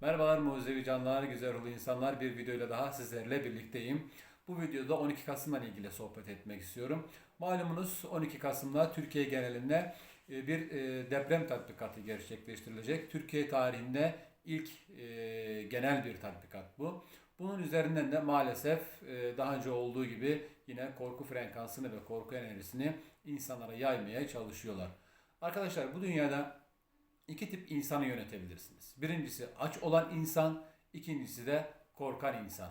Merhabalar mucizevi canlılar, güzel ruhlu insanlar. Bir videoyla daha sizlerle birlikteyim. Bu videoda 12 Kasım'la ilgili sohbet etmek istiyorum. Malumunuz 12 Kasım'da Türkiye genelinde e, bir e, deprem tatbikatı gerçekleştirilecek. Türkiye tarihinde ilk e, genel bir tatbikat bu. Bunun üzerinden de maalesef daha önce olduğu gibi yine korku frekansını ve korku enerjisini insanlara yaymaya çalışıyorlar. Arkadaşlar bu dünyada iki tip insanı yönetebilirsiniz. Birincisi aç olan insan, ikincisi de korkan insan.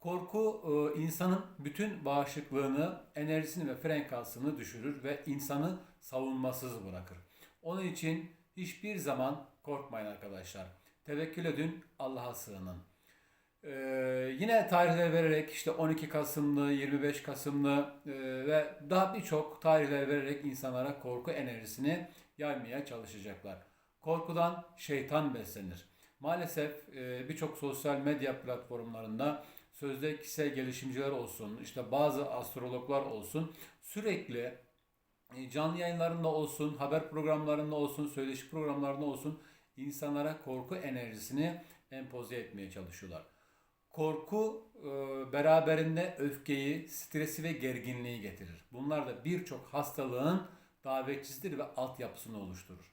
Korku e, insanın bütün bağışıklığını, enerjisini ve frekansını düşürür ve insanı savunmasız bırakır. Onun için hiçbir zaman korkmayın arkadaşlar. Tevekkül edin, Allah'a sığının. Ee, yine tarihler vererek işte 12 Kasımlı, 25 Kasımlı e, ve daha birçok tarihler vererek insanlara korku enerjisini yaymaya çalışacaklar. Korkudan şeytan beslenir. Maalesef e, birçok sosyal medya platformlarında sözde kişisel gelişimciler olsun, işte bazı astrologlar olsun sürekli e, canlı yayınlarında olsun, haber programlarında olsun, söyleşi programlarında olsun insanlara korku enerjisini empoze etmeye çalışıyorlar. Korku e, beraberinde öfkeyi, stresi ve gerginliği getirir. Bunlar da birçok hastalığın davetçisidir ve altyapısını oluşturur.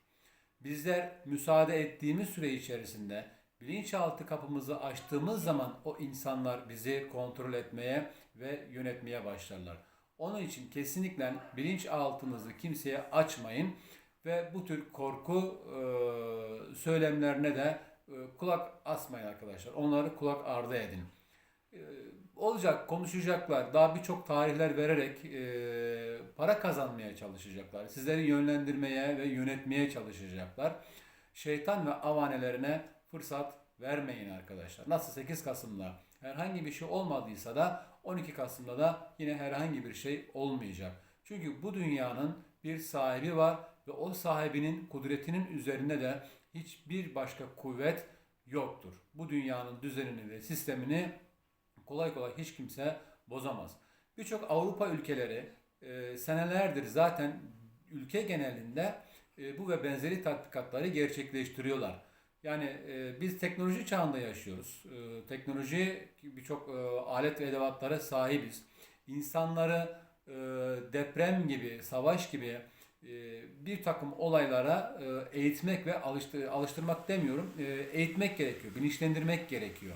Bizler müsaade ettiğimiz süre içerisinde bilinçaltı kapımızı açtığımız zaman o insanlar bizi kontrol etmeye ve yönetmeye başlarlar. Onun için kesinlikle bilinçaltınızı kimseye açmayın ve bu tür korku e, söylemlerine de e, kulak asmayın arkadaşlar. Onları kulak ardı edin. E, olacak, konuşacaklar. Daha birçok tarihler vererek e, para kazanmaya çalışacaklar. Sizleri yönlendirmeye ve yönetmeye çalışacaklar. Şeytan ve avanelerine fırsat vermeyin arkadaşlar. Nasıl 8 Kasım'da herhangi bir şey olmadıysa da 12 Kasım'da da yine herhangi bir şey olmayacak. Çünkü bu dünyanın bir sahibi var ve o sahibinin kudretinin üzerinde de hiçbir başka kuvvet yoktur. Bu dünyanın düzenini ve sistemini kolay kolay hiç kimse bozamaz. Birçok Avrupa ülkeleri e, senelerdir zaten ülke genelinde e, bu ve benzeri tatbikatları gerçekleştiriyorlar. Yani e, biz teknoloji çağında yaşıyoruz. E, teknoloji birçok e, alet ve edevatlara sahibiz. İnsanları e, deprem gibi, savaş gibi e, bir takım olaylara e, eğitmek ve alıştır, alıştırmak demiyorum, e, eğitmek gerekiyor, bilinçlendirmek gerekiyor.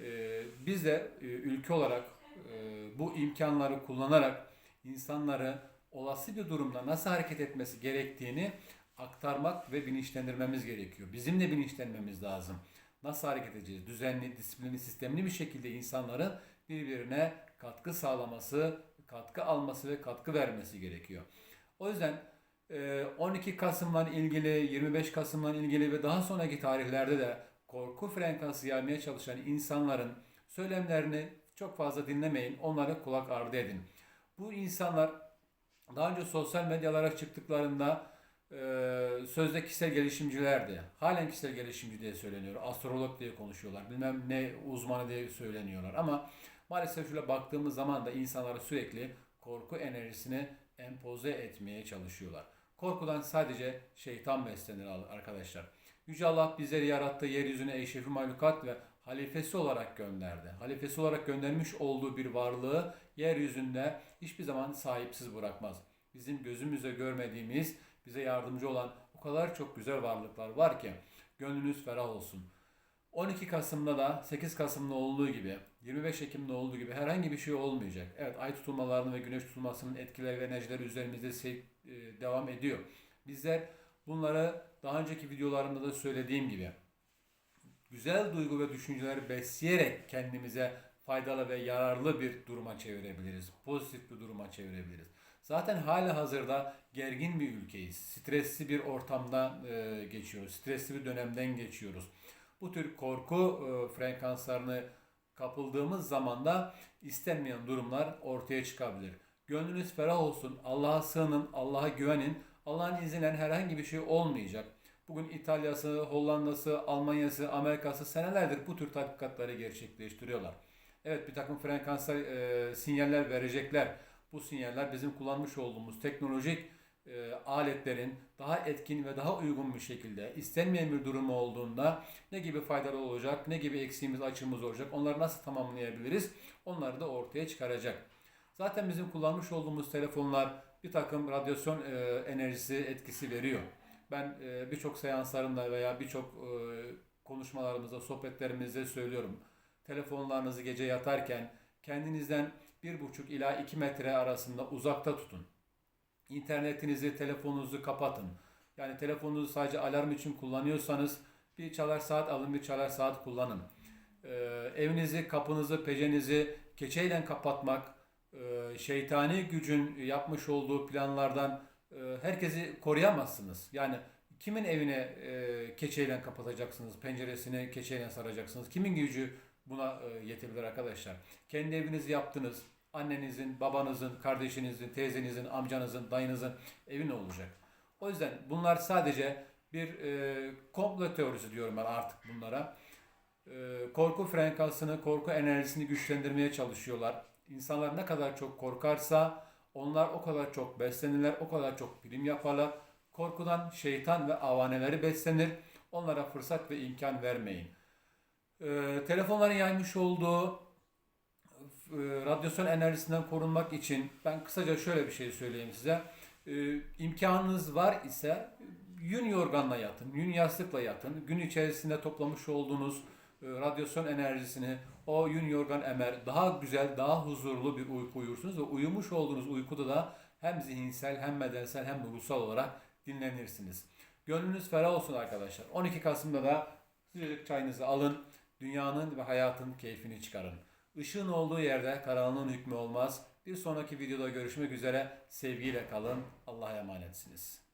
E, biz de e, ülke olarak e, bu imkanları kullanarak insanları olası bir durumda nasıl hareket etmesi gerektiğini aktarmak ve bilinçlendirmemiz gerekiyor. Bizim de bilinçlenmemiz lazım. Nasıl hareket edeceğiz? Düzenli, disiplinli, sistemli bir şekilde insanların birbirine katkı sağlaması, katkı alması ve katkı vermesi gerekiyor. O yüzden e, 12 Kasım'la ilgili, 25 Kasım'la ilgili ve daha sonraki tarihlerde de korku frekansı yaymaya çalışan insanların söylemlerini çok fazla dinlemeyin. Onlara kulak ardı edin. Bu insanlar daha önce sosyal medyalara çıktıklarında e, sözde kişisel gelişimcilerdi. Halen kişisel gelişimci diye söyleniyor. Astrolog diye konuşuyorlar. Bilmem ne uzmanı diye söyleniyorlar. Ama maalesef şöyle baktığımız zaman da insanlara sürekli korku enerjisini empoze etmeye çalışıyorlar. Korkudan sadece şeytan beslenir arkadaşlar. Yüce Allah bizleri yarattığı yeryüzüne eşrefi mahlukat ve halifesi olarak gönderdi. Halifesi olarak göndermiş olduğu bir varlığı yeryüzünde hiçbir zaman sahipsiz bırakmaz. Bizim gözümüzle görmediğimiz, bize yardımcı olan o kadar çok güzel varlıklar var ki gönlünüz ferah olsun. 12 Kasım'da da 8 Kasım'da olduğu gibi 25 Ekim'de olduğu gibi herhangi bir şey olmayacak. Evet ay tutulmalarının ve güneş tutulmasının etkileri ve enerjileri üzerimizde e, devam ediyor. Bizler bunları daha önceki videolarımda da söylediğim gibi güzel duygu ve düşünceleri besleyerek kendimize faydalı ve yararlı bir duruma çevirebiliriz. Pozitif bir duruma çevirebiliriz. Zaten hali hazırda gergin bir ülkeyiz. Stresli bir ortamda e, geçiyoruz. Stresli bir dönemden geçiyoruz. Bu tür korku e, frekanslarını kapıldığımız zaman da istenmeyen durumlar ortaya çıkabilir. Gönlünüz ferah olsun. Allah'a sığının, Allah'a güvenin. Allah'ın izniyle herhangi bir şey olmayacak. Bugün İtalya'sı, Hollanda'sı, Almanya'sı, Amerika'sı senelerdir bu tür tatbikatları gerçekleştiriyorlar. Evet bir takım frekanslar, e, sinyaller verecekler. Bu sinyaller bizim kullanmış olduğumuz teknolojik e, aletlerin daha etkin ve daha uygun bir şekilde istenmeyen bir durumu olduğunda ne gibi faydalı olacak, ne gibi eksiğimiz, açığımız olacak, onları nasıl tamamlayabiliriz, onları da ortaya çıkaracak. Zaten bizim kullanmış olduğumuz telefonlar bir takım radyasyon e, enerjisi etkisi veriyor. Ben e, birçok seanslarımda veya birçok e, konuşmalarımızda, sohbetlerimizde söylüyorum. Telefonlarınızı gece yatarken kendinizden 1,5 ila 2 metre arasında uzakta tutun. İnternetinizi, telefonunuzu kapatın. Yani telefonunuzu sadece alarm için kullanıyorsanız bir çalar saat alın, bir çalar saat kullanın. Ee, evinizi, kapınızı, pecenizi keçeyle kapatmak, e, şeytani gücün yapmış olduğu planlardan e, herkesi koruyamazsınız. Yani kimin evine e, keçeyle kapatacaksınız, penceresini keçeyle saracaksınız? Kimin gücü buna e, yetebilir arkadaşlar? Kendi evinizi yaptınız. Annenizin, babanızın, kardeşinizin, teyzenizin, amcanızın, dayınızın evi ne olacak? O yüzden bunlar sadece bir e, komplo teorisi diyorum ben artık bunlara. E, korku frekansını, korku enerjisini güçlendirmeye çalışıyorlar. İnsanlar ne kadar çok korkarsa onlar o kadar çok beslenirler, o kadar çok bilim yaparlar. Korkudan şeytan ve avaneleri beslenir. Onlara fırsat ve imkan vermeyin. E, telefonların yaymış olduğu radyasyon enerjisinden korunmak için ben kısaca şöyle bir şey söyleyeyim size. E, imkanınız var ise yün yorganla yatın, yün yastıkla yatın. Gün içerisinde toplamış olduğunuz e, radyasyon enerjisini o yün yorgan emer. Daha güzel, daha huzurlu bir uyku uyursunuz ve uyumuş olduğunuz uykuda da hem zihinsel hem bedensel hem ruhsal olarak dinlenirsiniz. Gönlünüz ferah olsun arkadaşlar. 12 Kasım'da da sıcacık çayınızı alın. Dünyanın ve hayatın keyfini çıkarın. Işığın olduğu yerde karanlığın hükmü olmaz. Bir sonraki videoda görüşmek üzere. Sevgiyle kalın. Allah'a emanetsiniz.